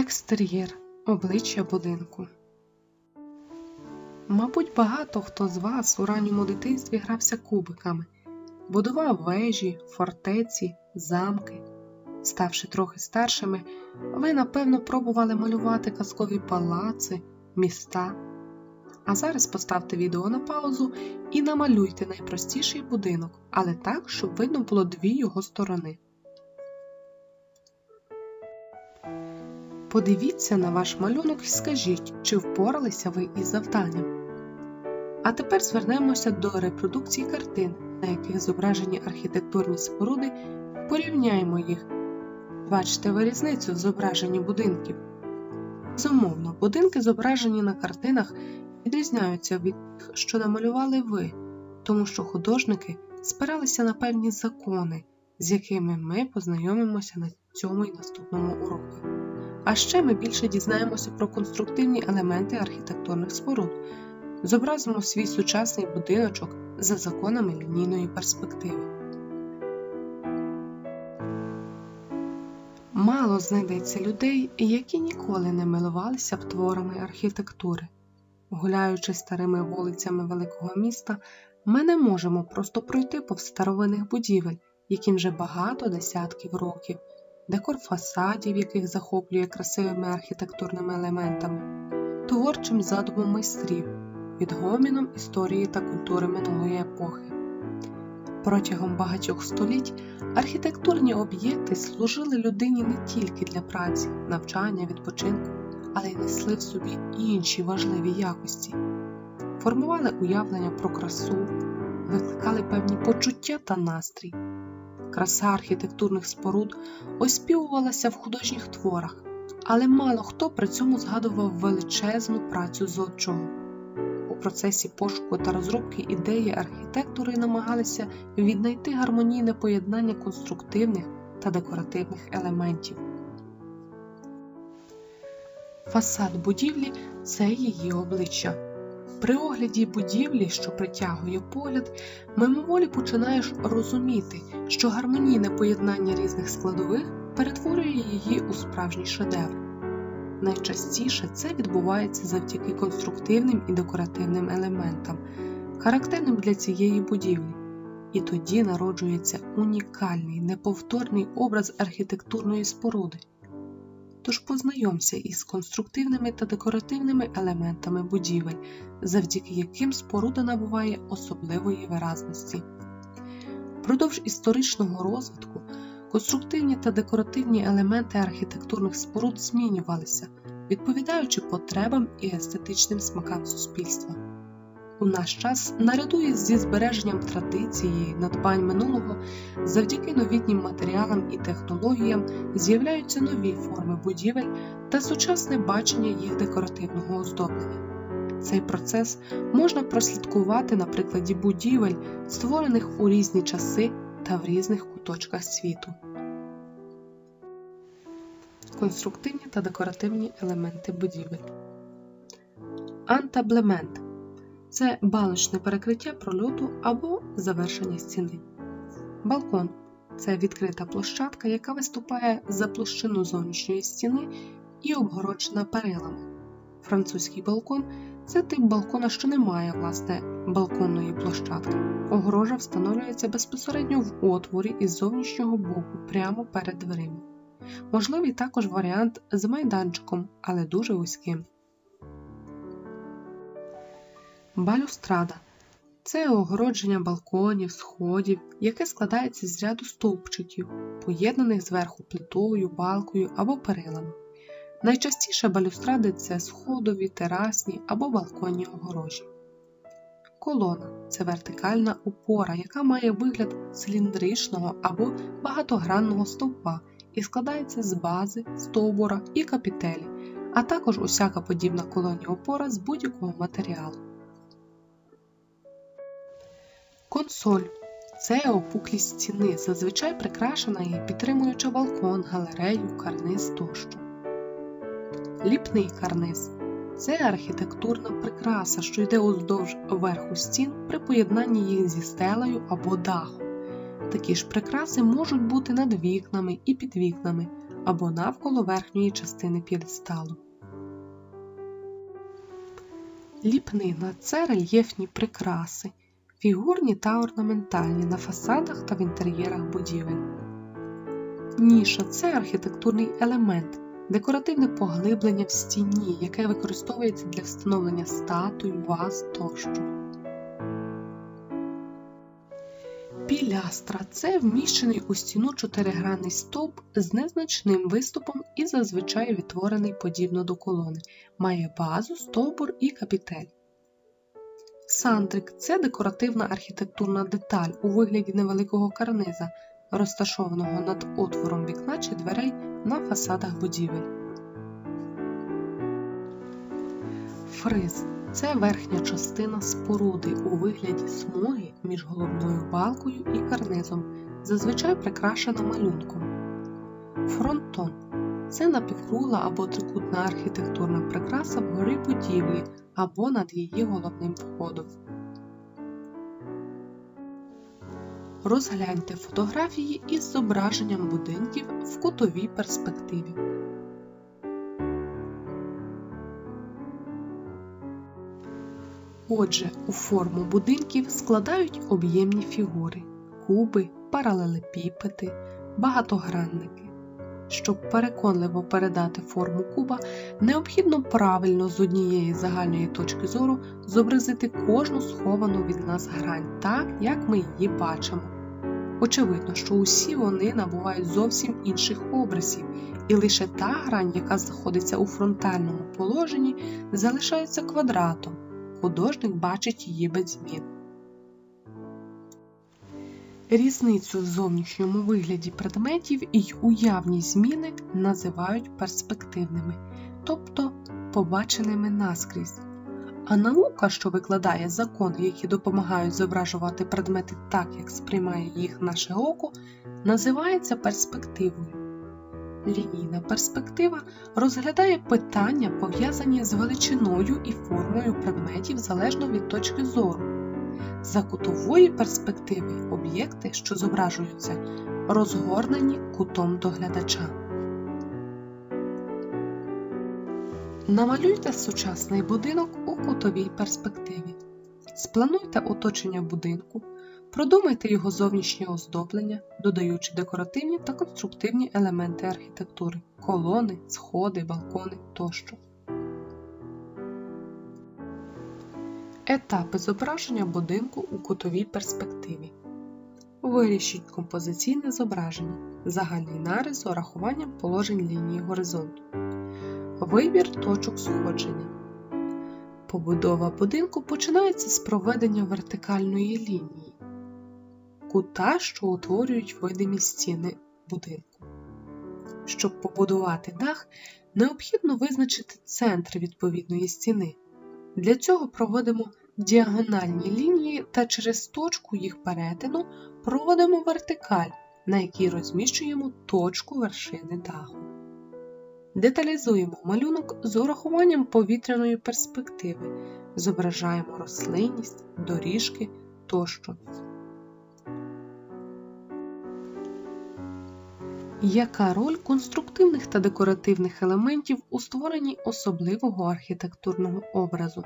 Екстер'єр обличчя будинку. Мабуть, багато хто з вас у ранньому дитинстві грався кубиками, будував вежі, фортеці, замки. Ставши трохи старшими, ви напевно пробували малювати казкові палаци, міста. А зараз поставте відео на паузу і намалюйте найпростіший будинок, але так, щоб видно було дві його сторони. Подивіться на ваш малюнок і скажіть, чи впоралися ви із завданням. А тепер звернемося до репродукції картин, на яких зображені архітектурні споруди, порівняємо їх. Бачите ви різницю в зображенні будинків. Безумовно, будинки, зображені на картинах, відрізняються від тих, що намалювали ви, тому що художники спиралися на певні закони, з якими ми познайомимося на цьому і наступному уроку. А ще ми більше дізнаємося про конструктивні елементи архітектурних споруд, зобразимо свій сучасний будиночок за законами лінійної перспективи. Мало знайдеться людей, які ніколи не милувалися б творами архітектури. Гуляючи старими вулицями великого міста, ми не можемо просто пройти повз старовинних будівель, яким вже багато десятків років декор фасадів, яких захоплює красивими архітектурними елементами, творчим задумом майстрів, відгоміном історії та культури минулої епохи. Протягом багатьох століть архітектурні об'єкти служили людині не тільки для праці, навчання, відпочинку, але й несли в собі інші важливі якості, формували уявлення про красу, викликали певні почуття та настрій. Краса архітектурних споруд оспівувалася в художніх творах, але мало хто при цьому згадував величезну працю зодчого. У процесі пошуку та розробки ідеї архітектори намагалися віднайти гармонійне поєднання конструктивних та декоративних елементів. Фасад будівлі це її обличчя. При огляді будівлі, що притягує погляд, мимоволі починаєш розуміти, що гармонійне поєднання різних складових перетворює її у справжній шедевр. Найчастіше це відбувається завдяки конструктивним і декоративним елементам, характерним для цієї будівлі, і тоді народжується унікальний неповторний образ архітектурної споруди. Тож познайомся із конструктивними та декоративними елементами будівель, завдяки яким споруда набуває особливої виразності. Продовж історичного розвитку конструктивні та декоративні елементи архітектурних споруд змінювалися, відповідаючи потребам і естетичним смакам суспільства. У наш час, наряду із зі збереженням традиції, надбань минулого, завдяки новітнім матеріалам і технологіям з'являються нові форми будівель та сучасне бачення їх декоративного оздоблення. Цей процес можна прослідкувати на прикладі будівель, створених у різні часи та в різних куточках світу. Конструктивні та декоративні елементи будівель. Антаблемент це балочне перекриття прольоту або завершення стіни. Балкон це відкрита площадка, яка виступає за площину зовнішньої стіни і обгороджена перилами. Французький балкон це тип балкона, що не має власне балконної площадки. Огорожа встановлюється безпосередньо в отворі із зовнішнього боку, прямо перед дверима. Можливий також варіант з майданчиком, але дуже вузьким. Балюстрада це огородження балконів, сходів, яке складається з ряду стовпчиків, поєднаних зверху плитою, балкою або перилами. Найчастіше балюстради це сходові, терасні або балконні огорожі. Колона це вертикальна опора, яка має вигляд циліндричного або багатогранного стовпа і складається з бази, стовбура і капітелі, а також усяка подібна колонія опора з будь-якого матеріалу. Консоль це опуклість стіни, зазвичай прикрашена і підтримуючи балкон, галерею, карниз тощо. Ліпний карниз це архітектурна прикраса, що йде уздовж верху стін при поєднанні їх зі стелею або дахом. Такі ж прикраси можуть бути над вікнами і під вікнами, або навколо верхньої частини п'єдесталу. Ліпнина це рельєфні прикраси, фігурні та орнаментальні на фасадах та в інтер'єрах будівель. Ніша це архітектурний елемент, декоративне поглиблення в стіні, яке використовується для встановлення статуй, ваз тощо. Пілястра це вміщений у стіну чотиригранний стовп з незначним виступом і зазвичай відтворений подібно до колони, має базу, стовбур і капітель. Сандрик це декоративна архітектурна деталь у вигляді невеликого карниза, розташованого над отвором вікна чи дверей на фасадах будівель. Фриз це верхня частина споруди у вигляді смуги між головною балкою і карнизом, зазвичай прикрашена малюнком. Фронтон це напівкругла або трикутна архітектурна прикраса вгори будівлі або над її головним входом. Розгляньте фотографії із зображенням будинків в кутовій перспективі. Отже, у форму будинків складають об'ємні фігури, куби, паралелепіпеди, багатогранники. Щоб переконливо передати форму куба, необхідно правильно з однієї загальної точки зору зобразити кожну сховану від нас грань так, як ми її бачимо. Очевидно, що усі вони набувають зовсім інших образів, і лише та грань, яка знаходиться у фронтальному положенні, залишається квадратом художник бачить її без змін. Різницю в зовнішньому вигляді предметів і уявні зміни називають перспективними, тобто побаченими наскрізь. А наука, що викладає закони, які допомагають зображувати предмети так, як сприймає їх наше око, називається перспективою. Лінійна перспектива розглядає питання, пов'язані з величиною і формою предметів залежно від точки зору. За кутової перспективи об'єкти, що зображуються, розгорнені кутом до глядача. Намалюйте сучасний будинок у кутовій перспективі. Сплануйте оточення будинку. Продумайте його зовнішнє оздоблення, додаючи декоративні та конструктивні елементи архітектури колони, сходи, балкони тощо. Етапи зображення будинку у кутовій перспективі. Вирішіть композиційне зображення, загальний нарис з урахуванням положень лінії горизонту. Вибір точок сходження. Побудова будинку починається з проведення вертикальної лінії кута, що утворюють видимі стіни будинку. Щоб побудувати дах, необхідно визначити центр відповідної стіни. Для цього проводимо діагональні лінії та через точку їх перетину проводимо вертикаль, на якій розміщуємо точку вершини даху. Деталізуємо малюнок з урахуванням повітряної перспективи, зображаємо рослинність, доріжки тощо. Яка роль конструктивних та декоративних елементів у створенні особливого архітектурного образу?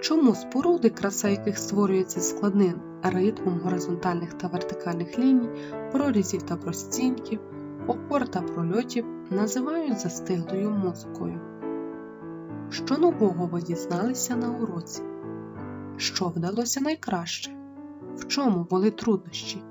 Чому споруди, краса яких створюється складним ритмом горизонтальних та вертикальних ліній, прорізів та простінків, опор та прольотів називають застиглою музикою? Що нового ви дізналися на уроці? Що вдалося найкраще? В чому були труднощі?